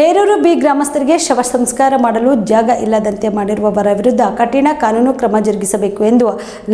Heruru B ಗ್ರಾಮಸ್ಥರಿಗೆ ಶವ ಸಂಸ್ಕಾರ ಮಾಡಲು ಜಾಗ ಇಲ್ಲದಂತೆ ಮಾಡಿರುವವರ ವಿರುದ್ಧ ಕಠಿಣ ಕಾನೂನು ಕ್ರಮ ಜರುಗಿಸಬೇಕು ಎಂದು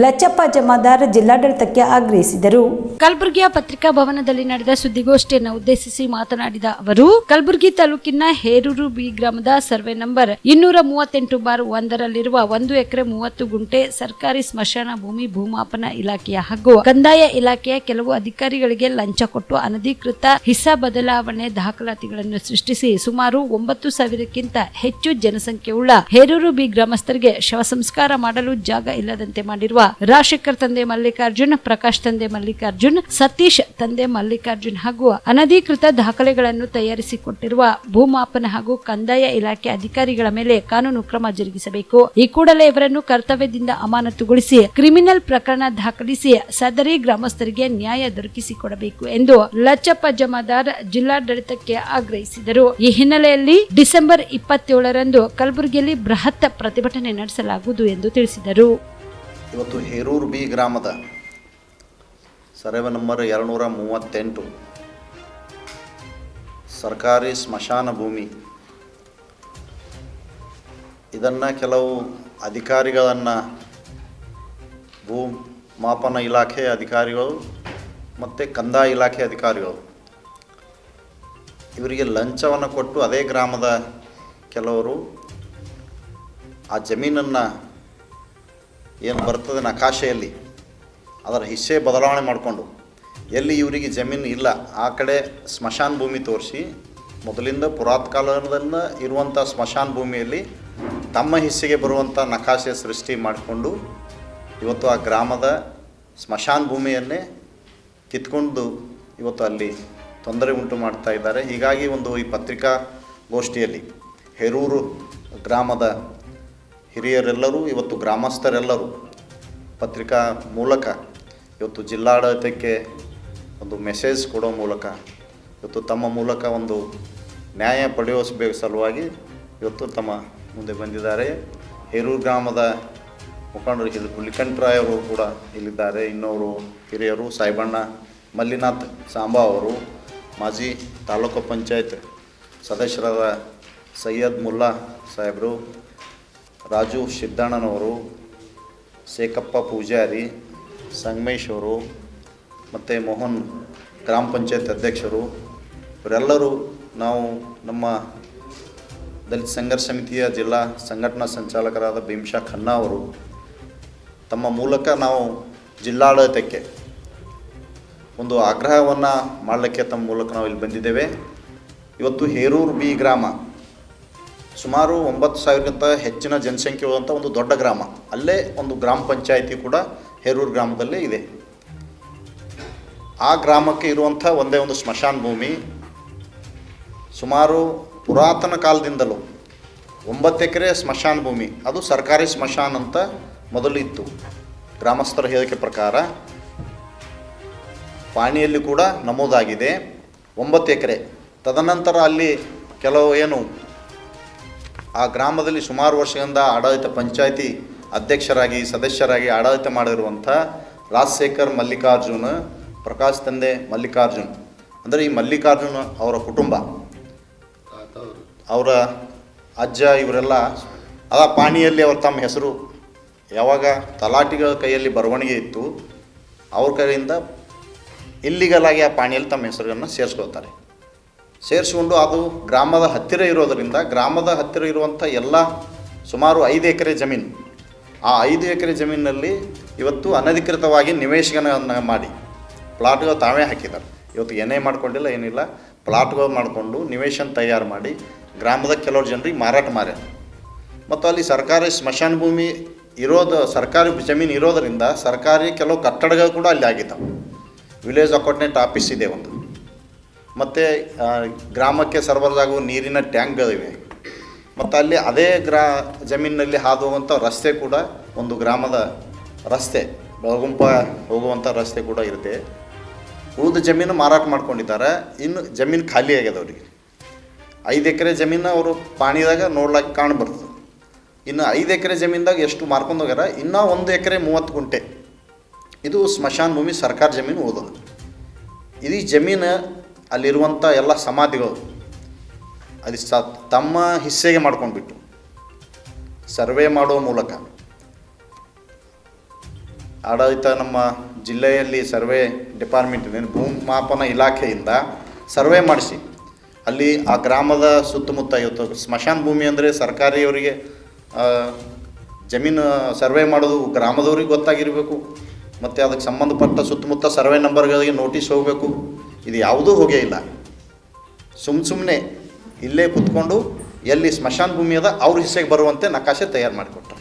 ಲಚ್ಚಪ್ಪ ಜಮಾದಾರ್ ಜಿಲ್ಲಾಡಳಿತಕ್ಕೆ ಆಗ್ರಹಿಸಿದರು. ಕಲಬುರಗಿಯ ಪತ್ರಿಕಾ ಭವನದಲ್ಲಿ ನಡೆದ ಸುದ್ದಿಗೋಷ್ಠಿಯನ್ನು ಉದ್ದೇಶಿಸಿ ಮಾತನಾಡಿದ ಅವರು, ಕಲಬುರಗಿ ತಾಲೂಕಿನ ಹೇರೂರು ಬಿ ಗ್ರಾಮದ ಸರ್ವೆ ನಂಬರ್ ಇನ್ನೂರ ಮೂವತ್ತೆಂಟು ಬಾರ್ ಒಂದರಲ್ಲಿರುವ ಒಂದು ಎಕರೆ ಮೂವತ್ತು ಗುಂಟೆ ಸರ್ಕಾರಿ ಸ್ಮಶಾನ ಭೂಮಿ ಭೂಮಾಪನ ಇಲಾಖೆಯ ಹಾಗೂ ಕಂದಾಯ ಇಲಾಖೆಯ ಕೆಲವು ಅಧಿಕಾರಿಗಳಿಗೆ ಲಂಚ ಕೊಟ್ಟು ಅನಧಿಕೃತ ಹಿಸ್ಸಾ ಬದಲಾವಣೆ ದಾಖಲಾತಿಗಳನ್ನು ಸೃಷ್ಟಿಸಿ ಸುಮಾರು ಒಂಬತ್ತು ಸಾವಿರಕ್ಕಿಂತ ಹೆಚ್ಚು ಜನಸಂಖ್ಯೆಯುಳ್ಳ ಹೇರೂರು ಬಿ ಗ್ರಾಮಸ್ಥರಿಗೆ ಶವ ಸಂಸ್ಕಾರ ಮಾಡಲು ಜಾಗ ಇಲ್ಲದಂತೆ ಮಾಡಿರುವ ರಾಜಶೇಖರ್ ತಂದೆ ಮಲ್ಲಿಕಾರ್ಜುನ್, ಪ್ರಕಾಶ್ ತಂದೆ ಮಲ್ಲಿಕಾರ್ಜುನ್, ಸತೀಶ್ ತಂದೆ ಮಲ್ಲಿಕಾರ್ಜುನ್ ಹಾಗೂ ಅನಧಿಕೃತ ದಾಖಲೆಗಳನ್ನು ತಯಾರಿಸಿಕೊಟ್ಟಿರುವ ಭೂಮಾಪನ ಹಾಗೂ ಕಂದಾಯ ಇಲಾಖೆ ಅಧಿಕಾರಿಗಳ ಮೇಲೆ ಕಾನೂನು ಕ್ರಮ ಜರುಗಿಸಬೇಕು. ಈ ಕೂಡಲೇ ಇವರನ್ನು ಕರ್ತವ್ಯದಿಂದ ಅಮಾನತುಗೊಳಿಸಿ ಕ್ರಿಮಿನಲ್ ಪ್ರಕರಣ ದಾಖಲಿಸಿ ಸದರಿ ಗ್ರಾಮಸ್ಥರಿಗೆ ನ್ಯಾಯ ದೊರಕಿಸಿಕೊಡಬೇಕು ಎಂದು ಲಚ್ಚಪ್ಪ ಜಮಾದಾರ್ ಜಿಲ್ಲಾಡಳಿತಕ್ಕೆ ಆಗ್ರಹಿಸಿದರು. ಈ ಹಿನ್ನೆಲೆಯಲ್ಲಿ ಡಿಸೆಂಬರ್ ಇಪ್ಪತ್ತೇಳರಂದು ಕಲಬುರಗಿಯಲ್ಲಿ ಬೃಹತ್ ಪ್ರತಿಭಟನೆ ನಡೆಸಲಾಗುವುದು ಎಂದು ತಿಳಿಸಿದರು. ಇವತ್ತು ಹೇರೂರು ಬಿ ಗ್ರಾಮದ ಸರ್ವೆ ನಂಬರ್ ಎರಡುನೂರ ಮೂವತ್ತೆಂಟು ಸರ್ಕಾರಿ ಸ್ಮಶಾನ ಭೂಮಿ. ಇದನ್ನು ಕೆಲವು ಅಧಿಕಾರಿಗಳನ್ನು ಭೂ ಮಾಪನ ಇಲಾಖೆ ಅಧಿಕಾರಿಗಳು ಮತ್ತು ಕಂದಾಯ ಇಲಾಖೆ ಅಧಿಕಾರಿಗಳು ಇವರಿಗೆ ಲಂಚವನ್ನು ಕೊಟ್ಟು ಅದೇ ಗ್ರಾಮದ ಕೆಲವರು ಆ ಜಮೀನನ್ನು ಏನು ಬರ್ತದೆ ನಕಾಶೆಯಲ್ಲಿ ಅದರ ಹಿಸ್ಸೆ ಬದಲಾವಣೆ ಮಾಡಿಕೊಂಡು ಎಲ್ಲಿ ಇವರಿಗೆ ಜಮೀನು ಇಲ್ಲ, ಆ ಕಡೆ ಸ್ಮಶಾನ ಭೂಮಿ ತೋರಿಸಿ, ಮೊದಲಿಂದ ಪುರಾತ್ ಕಾಲದಿಂದ ಇರುವಂಥ ಸ್ಮಶಾನ ಭೂಮಿಯಲ್ಲಿ ತಮ್ಮ ಹಿಸ್ಸೆಗೆ ಬರುವಂಥ ನಕಾಶೆ ಸೃಷ್ಟಿ ಮಾಡಿಕೊಂಡು ಇವತ್ತು ಆ ಗ್ರಾಮದ ಸ್ಮಶಾನ ಭೂಮಿಯನ್ನೇ ಕಿತ್ಕೊಂಡು ಇವತ್ತು ಅಲ್ಲಿ ತೊಂದರೆ ಉಂಟು ಮಾಡ್ತಾ ಇದ್ದಾರೆ. ಹೀಗಾಗಿ ಒಂದು ಈ ಪತ್ರಿಕಾಗೋಷ್ಠಿಯಲ್ಲಿ ಹೆರೂರು ಗ್ರಾಮದ ಹಿರಿಯರೆಲ್ಲರೂ, ಇವತ್ತು ಗ್ರಾಮಸ್ಥರೆಲ್ಲರೂ ಪತ್ರಿಕಾ ಮೂಲಕ ಇವತ್ತು ಜಿಲ್ಲಾಡಳಿತಕ್ಕೆ ಒಂದು ಮೆಸೇಜ್ ಕೊಡೋ ಮೂಲಕ ಇವತ್ತು ತಮ್ಮ ಮೂಲಕ ಒಂದು ನ್ಯಾಯ ಪಡೆಯುವ ಸಲುವಾಗಿ ಇವತ್ತು ತಮ್ಮ ಮುಂದೆ ಬಂದಿದ್ದಾರೆ. ಹೇರೂರು ಗ್ರಾಮದ ಮುಖಂಡರು ಇಲ್ಲಿ ಹುಲಿಕಂಠರಾಯ್ ಅವರು ಕೂಡ ಇಲ್ಲಿದ್ದಾರೆ. ಇನ್ನೋರು ಹಿರಿಯರು ಸಾಯಿಬಣ್ಣ ಮಲ್ಲಿನಾಥ್ ಸಾಂಬಾ ಅವರು ಮಾಜಿ ತಾಲೂಕು ಪಂಚಾಯತ್ ಸದಸ್ಯರಾದ ಸೈಯದ್ ಮುಲ್ಲಾ ಸಾಹೇಬರು, ರಾಜು ಸಿದ್ದಣ್ಣನವರು ಶೇಖಪ್ಪ ಪೂಜಾರಿ, ಸಂಗಮೇಶ್ ಅವರು, ಮತ್ತು ಮೋಹನ್ ಗ್ರಾಮ ಪಂಚಾಯತ್ ಅಧ್ಯಕ್ಷರು, ಇವರೆಲ್ಲರೂ ನಾವು ನಮ್ಮ ದಲಿತ ಸಂಘರ್ಷ ಸಮಿತಿಯ ಜಿಲ್ಲಾ ಸಂಘಟನಾ ಸಂಚಾಲಕರಾದ ಭೀಮ್ಶಾ ಖನ್ನಾ ಅವರು ತಮ್ಮ ಮೂಲಕ ನಾವು ಜಿಲ್ಲಾಡಳಿತಕ್ಕೆ ಒಂದು ಆಗ್ರಹವನ್ನು ಮಾಡಲಿಕ್ಕೆ ತಮ್ಮ ಮೂಲಕ ನಾವು ಇಲ್ಲಿ ಬಂದಿದ್ದೇವೆ. ಇವತ್ತು ಹೇರೂರು ಬಿ ಗ್ರಾಮ, ಸುಮಾರು ಒಂಬತ್ತು ಸಾವಿರಕ್ಕಿಂತ ಹೆಚ್ಚಿನ ಜನಸಂಖ್ಯೆ ಇರುವಂಥ ಒಂದು ದೊಡ್ಡ ಗ್ರಾಮ. ಅಲ್ಲೇ ಒಂದು ಗ್ರಾಮ ಪಂಚಾಯಿತಿ ಕೂಡ ಹೇರೂರು ಗ್ರಾಮದಲ್ಲೇ ಇದೆ. ಆ ಗ್ರಾಮಕ್ಕೆ ಇರುವಂಥ ಒಂದೇ ಒಂದು ಸ್ಮಶಾನ ಭೂಮಿ, ಸುಮಾರು ಪುರಾತನ ಕಾಲದಿಂದಲೂ ಒಂಬತ್ತು ಎಕರೆ ಸ್ಮಶಾನ ಭೂಮಿ. ಅದು ಸರ್ಕಾರಿ ಸ್ಮಶಾನ ಅಂತ ಮೊದಲು ಇತ್ತು ಗ್ರಾಮಸ್ಥರ ಹೇಳಿಕೆ ಪ್ರಕಾರ ಪಾಣಿಯಲ್ಲಿ ಕೂಡ ನಮೂದಾಗಿದೆ. ಒಂಬತ್ತು ಎಕರೆ. ತದನಂತರ ಅಲ್ಲಿ ಕೆಲವು ಏನು, ಆ ಗ್ರಾಮದಲ್ಲಿ ಸುಮಾರು ವರ್ಷದಿಂದ ಆಡಳಿತ ಪಂಚಾಯಿತಿ ಅಧ್ಯಕ್ಷರಾಗಿ, ಸದಸ್ಯರಾಗಿ ಆಡಳಿತ ಮಾಡಿರುವಂಥ ರಾಜಶೇಖರ್ ಮಲ್ಲಿಕಾರ್ಜುನ್, ಪ್ರಕಾಶ್ ತಂದೆ ಮಲ್ಲಿಕಾರ್ಜುನ್. ಅಂದರೆ ಈ ಮಲ್ಲಿಕಾರ್ಜುನ್ ಅವರ ಕುಟುಂಬ. ಅವರ ಅಜ್ಜ ಇವರೆಲ್ಲ, ಅದ ಪಾಣಿಯಲ್ಲಿ ಅವ್ರ ತಮ್ಮ ಹೆಸರು ಯಾವಾಗ ತಲಾಟಿಗಳ ಕೈಯಲ್ಲಿ ಬರವಣಿಗೆ ಇತ್ತು, ಅವ್ರ ಕೈಯಿಂದ ಇಲ್ಲಿಗಲ್ ಆಗಿ ಆ ಪಾಣಿಯಲ್ಲಿ ತಮ್ಮ ಹೆಸರನ್ನು ಸೇರಿಸ್ಕೊಳ್ತಾರೆ. ಸೇರಿಸ್ಕೊಂಡು ಅದು ಗ್ರಾಮದ ಹತ್ತಿರ ಇರೋದರಿಂದ ಗ್ರಾಮದ ಹತ್ತಿರ ಇರುವಂಥ ಎಲ್ಲ ಸುಮಾರು ಐದು ಎಕರೆ ಜಮೀನು, ಆ ಐದು ಎಕರೆ ಜಮೀನಿನಲ್ಲಿ ಇವತ್ತು ಅನಧಿಕೃತವಾಗಿ ನಿವೇಶನವನ್ನು ಮಾಡಿ ಪ್ಲಾಟ್ಗಳು ತಾವೇ ಹಾಕಿದ್ದಾರೆ. ಇವತ್ತು ಏನೇ ಮಾಡ್ಕೊಂಡಿಲ್ಲ, ಏನಿಲ್ಲ, ಪ್ಲಾಟ್ಗಳು ಮಾಡಿಕೊಂಡು ನಿವೇಶನ ತಯಾರು ಮಾಡಿ ಗ್ರಾಮದ ಕೆಲವ್ರು ಜನರಿಗೆ ಮಾರಾಟ ಮಾಡ್ಯಾರ. ಮತ್ತು ಅಲ್ಲಿ ಸರ್ಕಾರಿ ಸ್ಮಶಾನ ಭೂಮಿ ಇರೋದು, ಸರ್ಕಾರಿ ಜಮೀನು ಇರೋದರಿಂದ ಸರ್ಕಾರಿ ಕೆಲವು ಕಟ್ಟಡಗಳು ಕೂಡ ಅಲ್ಲಿ ಆಗಿದ್ದಾವೆ. ವಿಲೇಜ್ ಅಕೌಂಟೆಂಟ್ ಆಫೀಸ್ ಇದೆ ಒಂದು. ಮತ್ತು ಗ್ರಾಮಕ್ಕೆ ಸರಬರಾಜಾಗುವ ನೀರಿನ ಟ್ಯಾಂಕ್ಗಳಿವೆ. ಮತ್ತು ಅಲ್ಲಿ ಅದೇ ಗ್ರಾ, ಜಮೀನಿನಲ್ಲಿ ಹಾದು ಹೋಗುವಂಥ ರಸ್ತೆ ಕೂಡ ಒಂದು ಗ್ರಾಮದ ರಸ್ತೆ, ಬೆಳಗುಂಪ ಹೋಗುವಂಥ ರಸ್ತೆ ಕೂಡ ಇರುತ್ತೆ. ಉಳಿದ ಜಮೀನು ಮಾರಾಟ ಮಾಡ್ಕೊಂಡಿದ್ದಾರೆ. ಇನ್ನು ಜಮೀನು ಖಾಲಿ ಆಗ್ಯದ ಅವ್ರಿಗೆ. ಐದು ಎಕರೆ ಜಮೀನು ಅವರು ಪಾಣಿದಾಗ ನೋಡ್ಲಾಗಿ ಕಾಣಬರ್ತದೆ ಇನ್ನು ಐದು ಎಕರೆ ಜಮೀನ್ದಾಗ ಎಷ್ಟು ಮಾರ್ಕೊಂಡು ಹೋಗ್ಯಾರ? ಇನ್ನೂ ಒಂದು ಎಕರೆ ಮೂವತ್ತು ಗುಂಟೆ. ಇದು ಸ್ಮಶಾನ ಭೂಮಿ ಸರ್ಕಾರ ಜಮೀನು ಓದೋದು. ಇಡೀ ಜಮೀನು ಅಲ್ಲಿರುವಂಥ ಎಲ್ಲ ಸಮಾಧಿಗಳು ಅದು ಸ ತಮ್ಮ ಹಿಸ್ಸೆಗೆ ಮಾಡ್ಕೊಂಡ್ಬಿಟ್ಟು ಸರ್ವೆ ಮಾಡುವ ಮೂಲಕ ಆಡಳಿತ ನಮ್ಮ ಜಿಲ್ಲೆಯಲ್ಲಿ ಸರ್ವೆ ಡಿಪಾರ್ಟ್ಮೆಂಟ್ ಭೂಮಾಪನ ಇಲಾಖೆಯಿಂದ ಸರ್ವೆ ಮಾಡಿಸಿ. ಅಲ್ಲಿ ಆ ಗ್ರಾಮದ ಸುತ್ತಮುತ್ತ ಇವತ್ತು ಸ್ಮಶಾನ ಭೂಮಿ ಅಂದರೆ ಸರ್ಕಾರಿಯವರಿಗೆ ಜಮೀನು ಸರ್ವೆ ಮಾಡೋದು ಗ್ರಾಮದವ್ರಿಗೆ ಗೊತ್ತಾಗಿರಬೇಕು. ಮತ್ತು ಅದಕ್ಕೆ ಸಂಬಂಧಪಟ್ಟ ಸುತ್ತಮುತ್ತ ಸರ್ವೆ ನಂಬರ್ಗಳಿಗೆ ನೋಟಿಸ್ ಹೋಗಬೇಕು. ಇದು ಯಾವುದೂ ಹೋಗೇ ಇಲ್ಲ. ಸುಮ್ಮ ಸುಮ್ಮನೆ ಇಲ್ಲೇ ಕುತ್ಕೊಂಡು ಎಲ್ಲಿ ಸ್ಮಶಾನ ಭೂಮಿ ಅದ ಅವ್ರ ಹಿಸೆಗೆ ಬರುವಂತೆ ನಕಾಶೆ ತಯಾರು ಮಾಡಿಕೊಟ್ರು.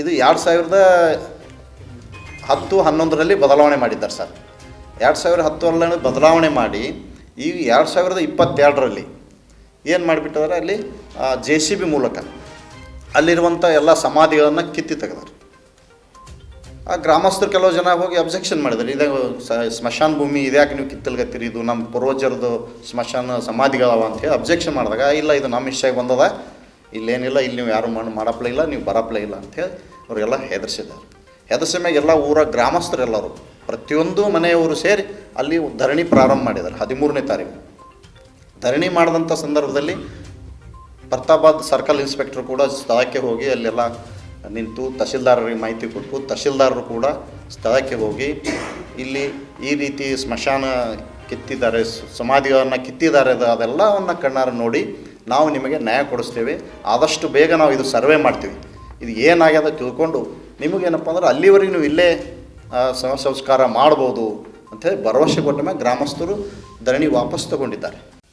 ಇದು ಎರಡು ಸಾವಿರದ ಹತ್ತು ಹನ್ನೊಂದರಲ್ಲಿ ಬದಲಾವಣೆ ಮಾಡಿದ್ದಾರೆ ಸರ್. ಎರಡು ಸಾವಿರ ಹತ್ತರಲ್ಲಿ ಬದಲಾವಣೆ ಮಾಡಿ ಈಗ ಎರಡು ಸಾವಿರದ ಇಪ್ಪತ್ತೆರಡರಲ್ಲಿ ಏನು ಮಾಡಿಬಿಟ್ಟಿದ್ದಾರೆ ಅಲ್ಲಿ? ಜೆ ಸಿ ಬಿ ಮೂಲಕ ಅಲ್ಲಿರುವಂಥ ಎಲ್ಲ ಸಮಾಧಿಗಳನ್ನು ಕಿತ್ತಿ ತೆಗೆದಾರೆ. ಆ ಗ್ರಾಮಸ್ಥರು ಕೆಲವು ಜನ ಹೋಗಿ ಅಬ್ಜೆಕ್ಷನ್ ಮಾಡಿದ್ರು ಇದಾಗ ಸ್ಮಶಾನ ಭೂಮಿ ಇದ್ಯಾಕೆ ನೀವು ಕಿತ್ತಲ್ಗತ್ತೀರಿ? ಇದು ನಮ್ಮ ಪೂರ್ವಜರದು ಸ್ಮಶಾನ ಸಮಾಧಿಗಳವ ಅಂತ ಹೇಳಿ ಅಬ್ಜೆಕ್ಷನ್ ಮಾಡಿದಾಗ ಇಲ್ಲ, ಇದು ನಮ್ಮ ಇಷ್ಟಾಗಿ ಬಂದದ. ಇಲ್ಲೇನಿಲ್ಲ, ಇಲ್ಲಿ ನೀವು ಯಾರು ಮಣ್ಣು ಮಾಡಪ್ಲೇ ಇಲ್ಲ, ನೀವು ಬರಪ್ಲೇ ಇಲ್ಲ ಅಂಥೇಳಿ ಅವರೆಲ್ಲ ಹೆದರ್ಸಿದ್ದಾರೆ. ಹೆದರ್ಸಿದ ಮ್ಯಾಗ ಎಲ್ಲ ಊರ ಗ್ರಾಮಸ್ಥರೆಲ್ಲರೂ ಪ್ರತಿಯೊಂದು ಮನೆಯವರು ಸೇರಿ ಅಲ್ಲಿ ಧರಣಿ ಪ್ರಾರಂಭ ಮಾಡಿದ್ದಾರೆ, ಹದಿಮೂರನೇ ತಾರೀಕು. ಧರಣಿ ಮಾಡಿದಂಥ ಸಂದರ್ಭದಲ್ಲಿ ಪ್ರತಾಪಾದ್ ಸರ್ಕಲ್ ಇನ್ಸ್ಪೆಕ್ಟರ್ ಕೂಡ ಸ್ಥಳಕ್ಕೆ ಹೋಗಿ ಅಲ್ಲೆಲ್ಲ ನಿಂತು ತಹಶೀಲ್ದಾರರಿಗೆ ಮಾಹಿತಿ ಕೊಟ್ಟು ತಹಶೀಲ್ದಾರರು ಕೂಡ ಸ್ಥಳಕ್ಕೆ ಹೋಗಿ ಇಲ್ಲಿ ಈ ರೀತಿ ಸ್ಮಶಾನ ಕಿತ್ತಿದ್ದಾರೆ, ಸಮಾಧಿಗಳನ್ನು ಕಿತ್ತಿದ್ದಾರೆ ಅದು ಅದೆಲ್ಲವನ್ನು ಕಣ್ಣಾರ ನೋಡಿ ನಾವು ನಿಮಗೆ ನ್ಯಾಯ ಕೊಡಿಸ್ತೇವೆ. ಆದಷ್ಟು ಬೇಗ ನಾವು ಇದು ಸರ್ವೆ ಮಾಡ್ತೀವಿ. ಇದು ಏನಾಗ್ಯದ ತಿಳ್ಕೊಂಡು ನಿಮಗೇನಪ್ಪ ಅಂದ್ರೆ ಅಲ್ಲಿವರೆಗೆ ನೀವು ಇಲ್ಲೇ ಸಂಸ್ಕಾರ ಮಾಡ್ಬೋದು ಅಂಥೇಳಿ ಭರವಸೆ ಕೊಟ್ಟ ಮೇಲೆ ಗ್ರಾಮಸ್ಥರು ಧರಣಿ ವಾಪಸ್ ತಗೊಂಡಿದ್ದಾರೆ.